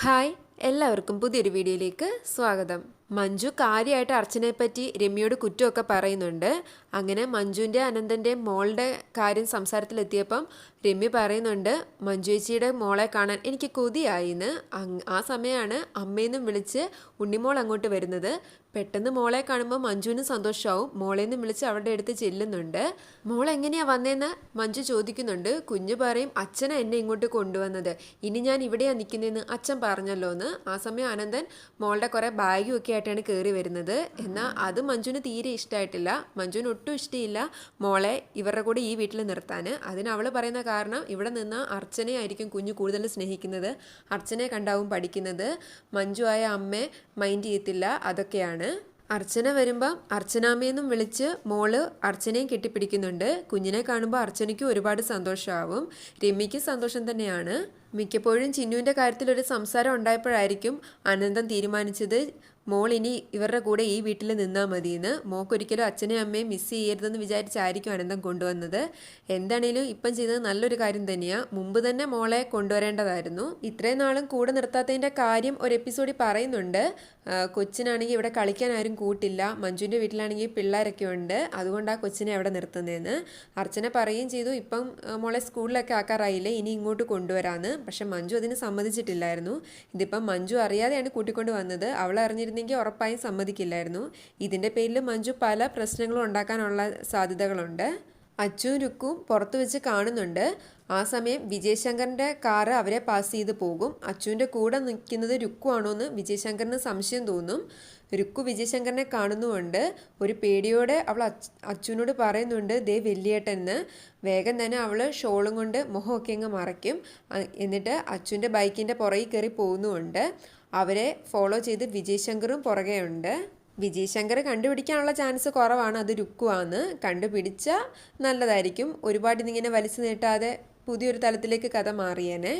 Hi. എല്ലാവർക്കും പുതിയൊരു വീഡിയോയിലേക്ക് സ്വാഗതം. മഞ്ജു കാര്യമായിട്ട് അർച്ചനയെ പറ്റി രമ്യയോട് കുറ്റമൊക്കെ പറയുന്നുണ്ട്. അങ്ങനെ മഞ്ജുവിന്റെ അനന്തന്റെ മോളുടെ കാര്യം സംസാരത്തിലെത്തിയപ്പം രമ്യ പറയുന്നുണ്ട് മഞ്ജു ചേച്ചിയുടെ മോളെ കാണാൻ എനിക്ക് കൊതിയായിന്ന് ആ സമയമാണ് അമ്മയെന്നും വിളിച്ച് ഉണ്ണിമോൾ അങ്ങോട്ട് വരുന്നത്. പെട്ടെന്ന് മോളെ കാണുമ്പോൾ മഞ്ജുവിന് സന്തോഷമാവും മോളേന്ന് വിളിച്ച് അവളുടെ അടുത്ത് ചെല്ലുന്നുണ്ട്. മോൾ എങ്ങനെയാ വന്നതെന്ന് മഞ്ജു ചോദിക്കുന്നുണ്ട്. കുഞ്ഞു പറയും അച്ഛനാണ് എന്നെ ഇങ്ങോട്ട് കൊണ്ടുവന്നത്. ഇനി ഞാൻ ഇവിടെയാണ് നിൽക്കുന്നതെന്ന് അച്ഛൻ പറഞ്ഞല്ലോ എന്ന് ആ സമയം അനന്തൻ മോളുടെ കുറേ ബാഗും ഒക്കെ ആയിട്ടാണ് കയറി വരുന്നത്. എന്നാൽ അത് മഞ്ജുവിന് തീരെ ഇഷ്ടമായിട്ടില്ല മഞ്ജുവിന് ഒട്ടും ഇഷ്ടമില്ല മോളെ ഇവരുടെ കൂടെ ഈ വീട്ടിൽ നിർത്താൻ. അതിന് അവൾ പറയുന്ന കാരണം ഇവിടെ നിന്ന് അർച്ചനയായിരിക്കും കുഞ്ഞു കൂടുതൽ സ്നേഹിക്കുന്നത്. അർച്ചനയെ കണ്ടാവും പഠിക്കുന്നത്. മഞ്ജു ആയ അമ്മയെ മൈൻഡ് ചെയ്യത്തില്ല. അതൊക്കെയാണ്. അർച്ചന വരുമ്പം അർച്ചനാമ്മയെന്നും വിളിച്ച് മോൾ അർച്ചനയും കെട്ടിപ്പിടിക്കുന്നുണ്ട്. കുഞ്ഞിനെ കാണുമ്പോൾ അർച്ചനയ്ക്ക് ഒരുപാട് സന്തോഷമാവും രമ്യയ്ക്ക് സന്തോഷം തന്നെയാണ്. മിക്കപ്പോഴും ചിന്നുവിന്റെ കാര്യത്തിൽ ഒരു സംസാരം ഉണ്ടായപ്പോഴായിരിക്കും അനന്തം തീരുമാനിച്ചത് മോൾ ഇനി ഇവരുടെ കൂടെ ഈ വീട്ടിൽ നിന്നാൽ മതിയെന്ന് മോക്കൊരിക്കലും അച്ഛനെയും അമ്മയും മിസ് ചെയ്യരുതെന്ന് വിചാരിച്ചായിരിക്കും അനന്തം കൊണ്ടുവന്നത്. എന്താണേലും ഇപ്പം ചെയ്തത് നല്ലൊരു കാര്യം തന്നെയാണ് മുമ്പ് തന്നെ മോളെ കൊണ്ടുവരേണ്ടതായിരുന്നു. ഇത്രയും നാളും കൂടെ നിർത്താത്തതിന്റെ കാര്യം ഒരു എപ്പിസോഡിൽ പറയുന്നുണ്ട്. കൊച്ചിനാണെങ്കിൽ ഇവിടെ കളിക്കാൻ ആരും കൂട്ടില്ല. മഞ്ജുവിന്റെ വീട്ടിലാണെങ്കിൽ പിള്ളേരൊക്കെ ഉണ്ട്. അതുകൊണ്ടാണ് കൊച്ചിനെ അവിടെ നിർത്തുന്നതെന്ന് അർച്ചന പറയുകയും ചെയ്തു ഇപ്പം മോളെ സ്കൂളിലൊക്കെ ആക്കാറായില്ലേ ഇനി ഇങ്ങോട്ട് കൊണ്ടുവരാമെന്ന് പക്ഷെ മഞ്ജു അതിന് സമ്മതിച്ചിട്ടില്ലായിരുന്നു. ഇതിപ്പം മഞ്ജു അറിയാതെയാണ് കൂട്ടിക്കൊണ്ട് വന്നത്. അവൾ അറിഞ്ഞിരുന്നെങ്കിൽ ഉറപ്പായും സമ്മതിക്കില്ലായിരുന്നു. ഇതിന്റെ പേരിൽ മഞ്ജു പല പ്രശ്നങ്ങളും ഉണ്ടാക്കാനുള്ള സാധ്യതകളുണ്ട്. അച്ചു രുക്കും പുറത്തു വെച്ച് കാണുന്നുണ്ട്. ആ സമയം വിജയശങ്കറിന്റെ കാറ് അവരെ പാസ് ചെയ്ത് പോകും. അച്ചുവിന്റെ കൂടെ നിൽക്കുന്നത് രുക്കു ആണോ എന്ന് വിജയശങ്കറിന് സംശയം തോന്നും. രുക്കു വിജയശങ്കറിനെ കാണുന്നുമുണ്ട്. ഒരു പേടിയോടെ അവൾ അച്ച് അച്ചുവിനോട് പറയുന്നുണ്ട് ദേ വെല്ലിയേട്ടെന്ന് വേഗം തന്നെ അവൾ ഷോളും കൊണ്ട് മുഖമൊക്കെ അങ്ങ് മറയ്ക്കും. എന്നിട്ട് അച്ചുവിന്റെ ബൈക്കിന്റെ പുറകിൽ കയറി പോകുന്നുമുണ്ട്. അവരെ ഫോളോ ചെയ്ത് വിജയ് ശങ്കറും പുറകെ ഉണ്ട് വിജയശങ്കർ കണ്ടുപിടിക്കാനുള്ള ചാൻസ് കുറവാണ് അത് രുക്കുവാന്ന് കണ്ടുപിടിച്ച നല്ലതായിരിക്കും. ഒരുപാട് ഇതിങ്ങനെ വലിച്ചു നീട്ടാതെ പുതിയൊരു തലത്തിലേക്ക് കഥ മാറിയേനെ.